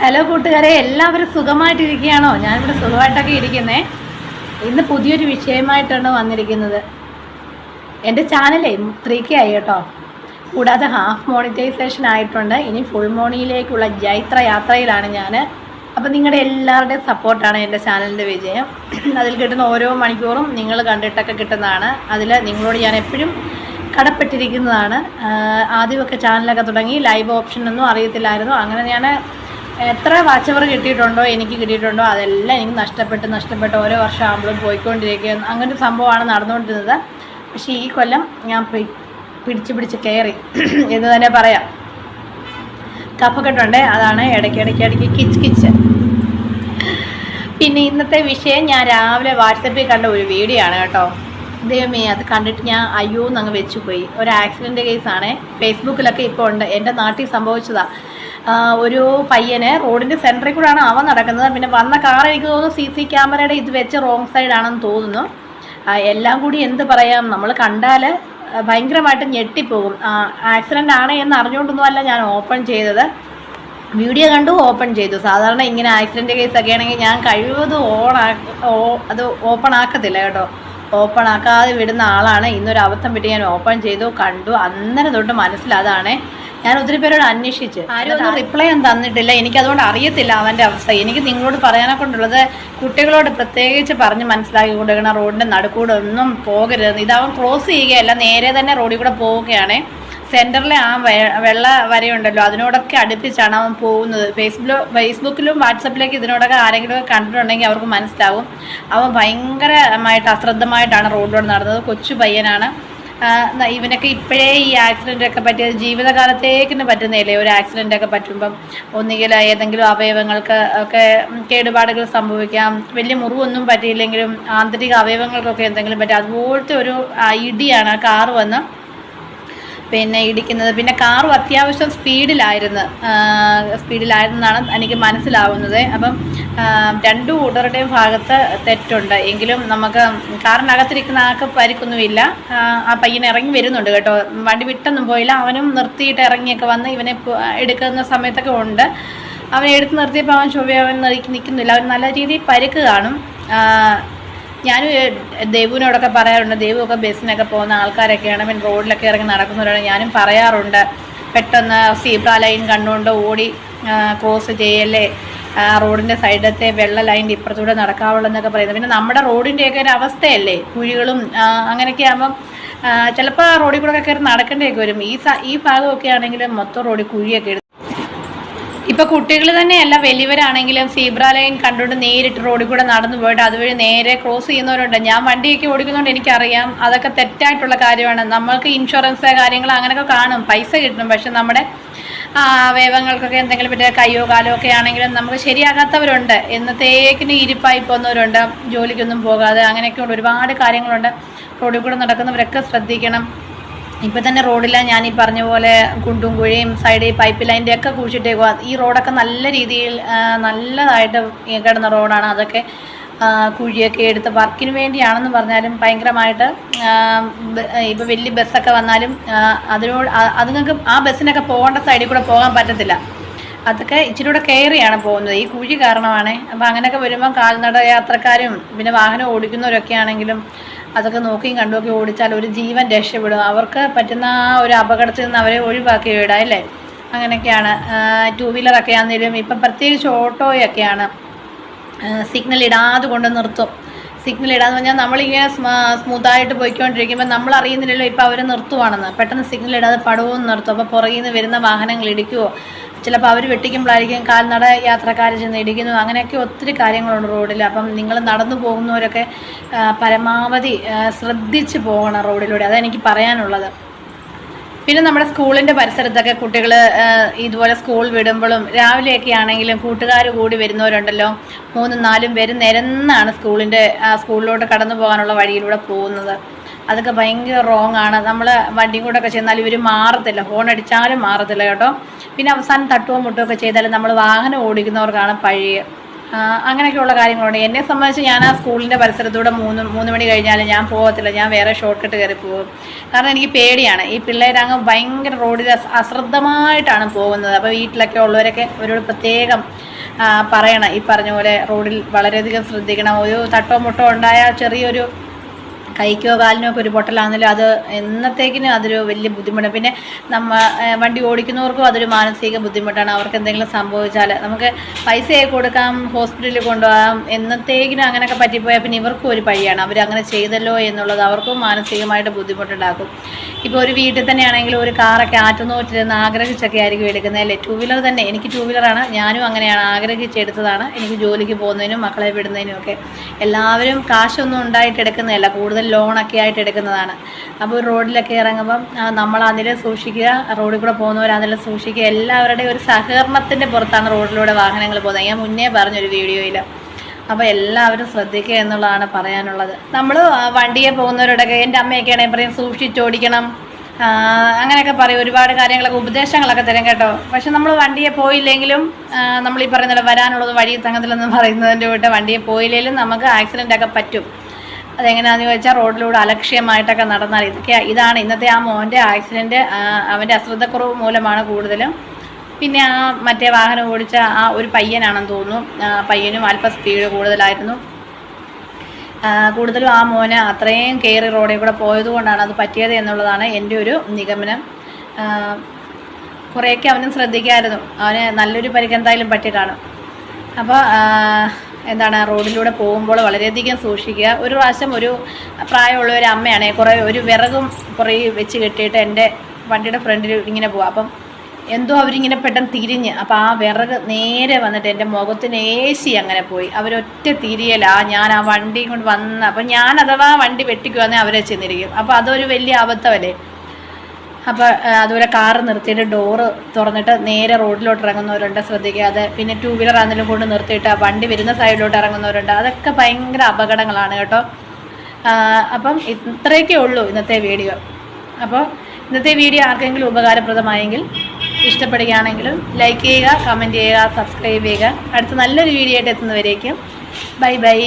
Hello കൂട്ടുകാരെ എല്ലാവരും സുഖമായിട്ടിരിക്കുകയാണോ? ഞാനിവിടെ സുഖമായിട്ടൊക്കെ ഇരിക്കുന്നേ. ഇന്ന് പുതിയൊരു വിഷയമായിട്ടാണ് വന്നിരിക്കുന്നത്. എന്റെ ചാനലേ ത്രീ കെ ആയി കേട്ടോ. കൂടാതെ ഹാഫ് മോണിറ്റൈസേഷൻ ആയിട്ടുണ്ട്. ഇനി ഫുൾ മോണിയിലേക്കുള്ള ജൈത്ര യാത്രയിലാണ് ഞാൻ അപ്പം നിങ്ങളുടെ എല്ലാവരുടെയും സപ്പോർട്ടാണ് എന്റെ ചാനലിന്റെ വിജയം. അതിൽ കിട്ടുന്ന ഓരോ മണിക്കൂറും നിങ്ങൾ കണ്ടിട്ടൊക്കെ കിട്ടുന്നതാണ്. അതിൽ നിങ്ങളോട് ഞാൻ എപ്പോഴും കടപ്പെട്ടിരിക്കുന്നതാണ്. ആദ്യമൊക്കെ ചാനലൊക്കെ തുടങ്ങി ലൈവ് ഓപ്ഷൻ ഒന്നും അറിയത്തില്ലായിരുന്നു. അങ്ങനെ ഞാൻ എത്ര വാച്ചവർ കിട്ടിയിട്ടുണ്ടോ എനിക്ക് കിട്ടിയിട്ടുണ്ടോ അതെല്ലാം എനിക്ക് നഷ്ടപ്പെട്ട് നഷ്ടപ്പെട്ട് ഓരോ വർഷം ആകുമ്പോഴും പോയിക്കൊണ്ടിരിക്കുക. അങ്ങനെ ഒരു സംഭവമാണ് നടന്നുകൊണ്ടിരുന്നത്. പക്ഷേ ഈ കൊല്ലം ഞാൻ പിടിച്ച് പിടിച്ച് കയറി. എന്ന് തന്നെ പറയാം. കഫക്കെട്ടുണ്ട് അതാണ് ഇടയ്ക്ക് ഇടയ്ക്ക് ഇടയ്ക്ക് കിച്ച് കിച്ച്. പിന്നെ ഇന്നത്തെ വിഷയം ഞാൻ രാവിലെ വാട്സപ്പിൽ കണ്ട ഒരു വീഡിയോ ആണ് കേട്ടോ. ദൈവമേ അത് കണ്ടിട്ട് ഞാൻ അയ്യോ എന്നങ്ങ് വെച്ചു പോയി ഒരു ആക്സിഡന്റ് കേസാണേ ഫേസ്ബുക്കിലൊക്കെ ഇപ്പോൾ ഉണ്ട്. എന്റെ നാട്ടിൽ സംഭവിച്ചതാ. ആ, ഒരു പയ്യനെ റോഡിന്റെ സെന്ററിൽ കൂടെയാണ് അവൻ നടക്കുന്നത്. പിന്നെ വന്ന കാർ എനിക്ക് തോന്നുന്നു സി സി ക്യാമറയുടെ ഇത് വെച്ച് റോങ് സൈഡ് ആണെന്ന് തോന്നുന്നു. എല്ലാം കൂടി എന്ത് പറയാം? നമ്മൾ കണ്ടാൽ ഭയങ്കരമായിട്ട് ഞെട്ടിപ്പോകും. ആക്സിഡന്റ് ആണ് എന്ന് അറിഞ്ഞുകൊണ്ടൊന്നുമല്ല ഞാൻ ഓപ്പൺ ചെയ്തത്. വീഡിയോ കണ്ടു ഓപ്പൺ ചെയ്തു. സാധാരണ ഇങ്ങനെ ആക്സിഡന്റ് കേസ് ഒക്കെ ആണെങ്കിൽ ഞാൻ കഴിവതും ഓൺ അത് ഓപ്പൺ ആക്കത്തില്ല കേട്ടോ. ഓപ്പൺ ആക്കാതെ വിടുന്ന ആളാണ്. ഇന്നൊരു അബദ്ധം പറ്റി ഞാൻ ഓപ്പൺ ചെയ്തു കണ്ടു. അന്നേരം തൊട്ട് മനസ്സിലതാണ് ഞാൻ ഒത്തിരി പേരോട് അന്വേഷിച്ച്. ആരും ഒന്നും റിപ്ലൈ ഒന്നും തന്നിട്ടില്ല. എനിക്ക് അതുകൊണ്ട് അറിയത്തില്ല അവന്റെ അവസ്ഥ. എനിക്ക് നിങ്ങളോട് പറയാനെ കൊണ്ടുള്ളത് കുട്ടികളോട് പ്രത്യേകിച്ച് പറഞ്ഞ് മനസ്സിലാക്കി കൊടുക്കണം റോഡിന്റെ നടുക്കൂടെ ഒന്നും പോകരുത്. ഇതാവൻ ക്രോസ് ചെയ്യുകയല്ല നേരെ തന്നെ റോഡിൽ കൂടെ പോവുകയാണ്. സെന്ററിലെ ആ വെള്ള വരയുണ്ടല്ലോ. അതിനോടൊക്കെ അടുപ്പിച്ചാണ് അവൻ പോകുന്നത്. ഫേസ്ബുക്കിലും ഫേസ്ബുക്കിലും വാട്സപ്പിലേക്ക് ഇതിനോടൊക്കെ ആരെങ്കിലും കണ്ടിട്ടുണ്ടെങ്കിൽ അവർക്ക് മനസ്സിലാവും. അവൻ ഭയങ്കരമായിട്ട് അശ്രദ്ധമായിട്ടാണ് റോഡിലൂടെ നടന്നത്. കൊച്ചു പയ്യനാണ്. ഇവനൊക്കെ ഇപ്പോഴേ ഈ ആക്സിഡന്റ് ഒക്കെ പറ്റിയത് ജീവിതകാലത്തേക്കിന് പറ്റുന്നില്ലേ ഒരു ആക്സിഡന്റ് ഒക്കെ പറ്റുമ്പം ഒന്നുകിൽ ഏതെങ്കിലും അവയവങ്ങൾക്ക് ഒക്കെ കേടുപാടുകൾ സംഭവിക്കാം. വലിയ മുറിവൊന്നും പറ്റിയില്ലെങ്കിലും ആന്തരിക അവയവങ്ങൾക്കൊക്കെ എന്തെങ്കിലും പറ്റും അതുപോലത്തെ ഒരു ഇടിയാണ് ആ കാറ് വന്ന് പിന്നെ ഇടിക്കുന്നത്. പിന്നെ കാറും അത്യാവശ്യം സ്പീഡിലായിരുന്നു സ്പീഡിലായിരുന്നാണ് എനിക്ക് മനസ്സിലാവുന്നത്. അപ്പം രണ്ടു കൂട്ടരുടെയും ഭാഗത്ത് തെറ്റുണ്ട്. എങ്കിലും നമുക്ക് കാറിനകത്തിരിക്കുന്ന ആൾക്ക് പരിക്കൊന്നുമില്ല. ആ, പയ്യൻ ഇറങ്ങി വരുന്നുണ്ട് കേട്ടോ. വണ്ടി വിട്ടൊന്നും പോയില്ല. അവനും നിർത്തിയിട്ട് ഇറങ്ങിയൊക്കെ വന്ന് ഇവനെ എടുക്കുന്ന സമയത്തൊക്കെ ഉണ്ട്. അവനെ എടുത്ത് നിർത്തിയപ്പോൾ അവൻ ചൊവ്വ അവൻ നിൽക്കുന്നില്ല. അവൻ നല്ല രീതിയിൽ പരിക്ക് കാണും. ഞാൻ ദേവുവിനോടൊക്കെ പറയാറുണ്ട് ദേവുവൊക്കെ ബസ്സിനൊക്കെ പോകുന്ന ആൾക്കാരൊക്കെയാണ് പിന്നെ റോഡിലൊക്കെ ഇറങ്ങി നടക്കുന്നവരാണ്. ഞാനും പറയാറുണ്ട് പെട്ടെന്ന് സീബ്ര ലൈൻ കണ്ടുകൊണ്ട് ഓടി ക്രോസ് ചെയ്യല്ലേ റോഡിന്റെ സൈഡത്തെ വെള്ള ലൈന്റെ ഇപ്പുറത്തൂടെ നടക്കാവുള്ളൂ എന്നൊക്കെ പറയുന്നത്. പിന്നെ നമ്മുടെ റോഡിന്റെയൊക്കെ ഒരു അവസ്ഥയല്ലേ കുഴികളും അങ്ങനെയൊക്കെ ആകുമ്പം ചിലപ്പോൾ റോഡിൽ കൂടെ ഒക്കെ കയറി നടക്കേണ്ടിയൊക്കെ വരും. ഈ ഈ ഭാഗമൊക്കെ ആണെങ്കിലും മൊത്തം റോഡിൽ കുഴിയൊക്കെ ഇപ്പൊ കുട്ടികൾ തന്നെയല്ല വലിയവരാണെങ്കിലും സീബ്ര ലൈൻ കണ്ടുകൊണ്ട് നേരിട്ട് റോഡിൽ കൂടെ നടന്നു പോയിട്ട് അതുവഴി നേരെ ക്രോസ് ചെയ്യുന്നവരുണ്ട്. ഞാൻ വണ്ടിയൊക്കെ ഓടിക്കുന്നതുകൊണ്ട് എനിക്കറിയാം അതൊക്കെ തെറ്റായിട്ടുള്ള കാര്യമാണ്. നമ്മൾക്ക് ഇൻഷുറൻസ് കാര്യങ്ങൾ അങ്ങനെയൊക്കെ കാണും പൈസ കിട്ടും. പക്ഷെ നമ്മുടെ അവയവങ്ങൾക്കൊക്കെ എന്തെങ്കിലും പറ്റിയ കയ്യോ കാലോ ഒക്കെ ആണെങ്കിലും നമുക്ക് ശരിയാകാത്തവരുണ്ട്. എന്നത്തേക്കിന് ഇരിപ്പായി പോകുന്നവരുണ്ട് ജോലിക്കൊന്നും പോകാതെ അങ്ങനെയൊക്കെ ഉണ്ട് ഒരുപാട് കാര്യങ്ങളുണ്ട്. റോഡിൽ കൂടെ നടക്കുന്നവരൊക്കെ ശ്രദ്ധിക്കണം. ഇപ്പം തന്നെ റോഡില്ല ഞാൻ ഈ പറഞ്ഞ പോലെ കുണ്ടും കുഴിയും സൈഡിൽ പൈപ്പ് ലൈന്റെ ഒക്കെ കുഴിച്ചിട്ടേക്കുക ഈ റോഡൊക്കെ നല്ല രീതിയിൽ നല്ലതായിട്ട് കിടന്ന റോഡാണ്. അതൊക്കെ കുഴിയൊക്കെ എടുത്ത് വർക്കിന് വേണ്ടിയാണെന്ന് പറഞ്ഞാലും ഭയങ്കരമായിട്ട് ഇപ്പോൾ വലിയ ബസ്സൊക്കെ വന്നാലും അതിനോട് അതുങ്ങൾക്ക് ആ ബസ്സിനൊക്കെ പോകേണ്ട സൈഡിൽ കൂടെ പോകാൻ പറ്റത്തില്ല. അതൊക്കെ ഇച്ചിരി കൂടെ കയറിയാണ് പോകുന്നത്. ഈ കുഴി കാരണമാണ്. അപ്പം അങ്ങനെയൊക്കെ വരുമ്പോൾ കാൽനട യാത്രക്കാരും പിന്നെ വാഹനം ഓടിക്കുന്നവരൊക്കെ ആണെങ്കിലും അതൊക്കെ നോക്കിയും കണ്ടുമൊക്കെ ഓടിച്ചാൽ ഒരു ജീവൻ രക്ഷപ്പെടും. അവർക്ക് പറ്റുന്ന ആ ഒരു അപകടത്തിൽ നിന്ന് അവരെ ഒഴിവാക്കി വിടാം അല്ലേ? അങ്ങനെയൊക്കെയാണ്. ടൂ വീലറൊക്കെ ആണെങ്കിലും ഇപ്പം പ്രത്യേകിച്ച് ഓട്ടോയൊക്കെയാണ്. സിഗ്നൽ ഇടാതെ കൊണ്ട് നിർത്തും. സിഗ്നൽ ഇടാന്ന് പറഞ്ഞാൽ നമ്മളിങ്ങനെ സ്മൂത്തായിട്ട് പോയിക്കൊണ്ടിരിക്കുമ്പോൾ നമ്മൾ അറിയുന്നില്ലല്ലോ ഇപ്പോൾ അവർ നിർത്തുവാണെന്ന്. പെട്ടെന്ന് സിഗ്നൽ ഇടാതെ പടവും നിർത്തും. അപ്പോൾ പുറകിൽ നിന്ന് വരുന്ന വാഹനങ്ങൾ ഇടിക്കുവോ? ചിലപ്പോൾ അവർ വെട്ടിക്കുമ്പോഴായിരിക്കും കാൽനട യാത്രക്കാർ ചെന്ന് ഇടിക്കുന്നു അങ്ങനെയൊക്കെ ഒത്തിരി കാര്യങ്ങളുണ്ട് റോഡിൽ അപ്പം നിങ്ങൾ നടന്നു പോകുന്നവരൊക്കെ പരമാവധി ശ്രദ്ധിച്ച് പോകണം റോഡിലൂടെ. അതാണ് എനിക്ക് പറയാനുള്ളത്. പിന്നെ നമ്മുടെ സ്കൂളിന്റെ പരിസരത്തൊക്കെ കുട്ടികൾ ഇതുപോലെ സ്കൂൾ വിടുമ്പോഴും രാവിലെയൊക്കെ ആണെങ്കിലും കൂട്ടുകാർ കൂടി വരുന്നവരുണ്ടല്ലോ. മൂന്നും നാലും പേര് നിരന്നാണ് സ്കൂളിന്റെ സ്കൂളിലോട്ട് കടന്നു പോകാനുള്ള വഴിയിലൂടെ പോകുന്നത്. അതൊക്കെ ഭയങ്കര റോങ് ആണ്. നമ്മൾ വണ്ടിയും കൂടെ ഒക്കെ ചെന്നാൽ ഇവർ മാറത്തില്ല. ഹോൺ അടിച്ചാലും മാറത്തില്ല കേട്ടോ. പിന്നെ അവസാനം തട്ടുകയോ മുട്ടുമൊക്കെ ചെയ്താലും നമ്മൾ വാഹനം ഓടിക്കുന്നവർക്കാണ് പഴയ അങ്ങനെയൊക്കെയുള്ള കാര്യങ്ങളുണ്ട്. എന്നെ സംബന്ധിച്ച് ഞാൻ ആ സ്കൂളിന്റെ പരിസരത്തൂടെ മൂന്ന് മൂന്ന് മണി കഴിഞ്ഞാൽ ഞാൻ പോകത്തില്ല. ഞാൻ വേറെ ഷോർട്ട് കട്ട് കയറി പോകും. കാരണം എനിക്ക് പേടിയാണ്. ഈ പിള്ളേരങ്ങ് ഭയങ്കര റോഡിൽ അശ്രദ്ധമായിട്ടാണ് പോകുന്നത്. അപ്പോൾ വീട്ടിലൊക്കെ ഉള്ളവരൊക്കെ അവരോട് പ്രത്യേകം പറയണം. ഈ പറഞ്ഞ പോലെ റോഡിൽ വളരെയധികം ശ്രദ്ധിക്കണം. ഒരു തട്ടോ മുട്ടോ ഉണ്ടായാൽ ചെറിയൊരു കൈക്കോ കാലിനോ ഒക്കെ ഒരു പൊട്ടലാണെങ്കിലും അത് എന്നത്തേക്കിനും അതൊരു വലിയ ബുദ്ധിമുട്ടാണ്. പിന്നെ നമ്മ വണ്ടി ഓടിക്കുന്നവർക്കും അതൊരു മാനസിക ബുദ്ധിമുട്ടാണ്. അവർക്ക് എന്തെങ്കിലും സംഭവിച്ചാൽ നമുക്ക് പൈസയൊക്കെ കൊടുക്കാം ഹോസ്പിറ്റലിൽ കൊണ്ടുപോകാം എന്നത്തേക്കിനും അങ്ങനെയൊക്കെ പറ്റിപ്പോയാൽ പിന്നെ ഇവർക്കും ഒരു പഴിയാണ്. അവർ അങ്ങനെ ചെയ്തല്ലോ എന്നുള്ളത് അവർക്കും മാനസികമായിട്ട് ബുദ്ധിമുട്ടുണ്ടാക്കും. ഇപ്പോൾ ഒരു വീട്ടിൽ തന്നെയാണെങ്കിൽ ഒരു കാറൊക്കെ ആറ്റുനോറ്റിരുന്ന് ആഗ്രഹിച്ചൊക്കെ ആയിരിക്കും എടുക്കുന്നത്. അല്ലേ? ടൂ വീലർ തന്നെ. എനിക്ക് ടൂ വീലറാണ് ഞാനും അങ്ങനെയാണ് ആഗ്രഹിച്ചെടുത്തതാണ്. എനിക്ക് ജോലിക്ക് പോകുന്നതിനും മക്കളെ വിടുന്നതിനും ഒക്കെ. എല്ലാവരും കാശൊന്നും ഉണ്ടായിട്ട് എടുക്കുന്നതല്ല. കൂടുതൽ ലോണൊക്കെ ആയിട്ട് എടുക്കുന്നതാണ്. അപ്പോൾ റോഡിലൊക്കെ ഇറങ്ങുമ്പം നമ്മൾ അതിൽ സൂക്ഷിക്കുക റോഡിൽ കൂടെ പോകുന്നവർ അതിൽ സൂക്ഷിക്കുക എല്ലാവരുടെയും ഒരു സഹകരണത്തിന്റെ പുറത്താണ് റോഡിലൂടെ വാഹനങ്ങൾ പോകുന്നത്. ഞാൻ മുന്നേ പറഞ്ഞൊരു വീഡിയോയിൽ അപ്പോൾ എല്ലാവരും ശ്രദ്ധിക്കുക എന്നുള്ളതാണ് പറയാനുള്ളത്. നമ്മൾ വണ്ടിയെ പോകുന്നവരോടൊക്കെ എന്റെ അമ്മയൊക്കെ ആണെങ്കിൽ പറയും സൂക്ഷിച്ചോടിക്കണം അങ്ങനെയൊക്കെ പറയും. ഒരുപാട് കാര്യങ്ങളൊക്കെ ഉപദേശങ്ങളൊക്കെ തരും കേട്ടോ. പക്ഷെ നമ്മൾ വണ്ടിയെ പോയില്ലെങ്കിലും നമ്മൾ ഈ പറയുന്നത് വരാനുള്ളത് വഴി തങ്ങത്തിലെന്ന് പറയുന്നതിന്റെ കൂട്ട് വണ്ടിയെ പോയില്ലെങ്കിലും നമുക്ക് ആക്സിഡന്റ് ഒക്കെ പറ്റും. അതെങ്ങനെയാണെന്ന് ചോദിച്ചാൽ റോഡിലൂടെ അലക്ഷ്യമായിട്ടൊക്കെ നടന്നാൽ ഇതൊക്കെ ഇതാണ് ഇന്നത്തെ ആ മോന്റെ ആക്സിഡന്റ് അവന്റെ അശ്രദ്ധക്കുറവ് മൂലമാണ് കൂടുതലും. പിന്നെ ആ മറ്റേ വാഹനം ഓടിച്ച ആ ഒരു പയ്യനാണെന്ന് തോന്നുന്നു. പയ്യനും അല്പം സ്പീഡ് കൂടുതലായിരുന്നു. കൂടുതലും ആ മോന് അത്രയും കയറി റോഡിൽ കൂടെ പോയത് കൊണ്ടാണ് അത് പറ്റിയത് എന്നുള്ളതാണ് എന്റെ ഒരു നിഗമനം. കുറേയൊക്കെ അവനും ശ്രദ്ധിക്കായിരുന്നു. അവന് നല്ലൊരു പരിക്ക് എന്തായാലും പറ്റി കാണും അപ്പോൾ എന്താണ് റോഡിലൂടെ പോകുമ്പോൾ വളരെയധികം സൂക്ഷിക്കുക. ഒരു പ്രാവശ്യം ഒരു പ്രായമുള്ള ഒരു അമ്മയാണ് കുറേ ഒരു വിറകും കുറേ വെച്ച് കെട്ടിയിട്ട് എന്റെ വണ്ടിയുടെ ഫ്രണ്ടിൽ ഇങ്ങനെ പോവാം. അപ്പം എന്തോ അവരിങ്ങനെ പെട്ടെന്ന് തിരിഞ്ഞ് അപ്പം ആ വിറക് നേരെ വന്നിട്ട് എന്റെ മുഖത്തിന് ഏശി അങ്ങനെ പോയി. അവരൊറ്റ തിരിയലാ ഞാൻ ആ വണ്ടി കൊണ്ട് വന്ന അപ്പം ഞാൻ അഥവാ വണ്ടി വെട്ടിക്കുവാന്നേ അവരെ ചെന്നിരിക്കും. അപ്പം അതൊരു വലിയ അബദ്ധമല്ലേ അപ്പോൾ അതുപോലെ കാറ് നിർത്തിയിട്ട് ഡോറ് തുറന്നിട്ട് നേരെ റോഡിലോട്ട് ഇറങ്ങുന്നവരുണ്ട് ശ്രദ്ധിക്കാതെ. പിന്നെ ടൂ വീലർ ആണെങ്കിലും കൊണ്ട് നിർത്തിയിട്ട് വണ്ടി വരുന്ന സൈഡിലോട്ട് ഇറങ്ങുന്നവരുണ്ട്. അതൊക്കെ ഭയങ്കര അപകടങ്ങളാണ് കേട്ടോ. അപ്പം ഇത്രയൊക്കെ ഉള്ളൂ ഇന്നത്തെ വീഡിയോ. അപ്പോൾ ഇന്നത്തെ വീഡിയോ ആർക്കെങ്കിലും ഉപകാരപ്രദമായെങ്കിൽ ഇഷ്ടപ്പെടുകയാണെങ്കിലും ലൈക്ക് ചെയ്യുക കമന്റ് ചെയ്യുക സബ്സ്ക്രൈബ് ചെയ്യുക. അടുത്ത നല്ലൊരു വീഡിയോ ആയിട്ട് എത്തുന്നവരേക്കും. Bye bye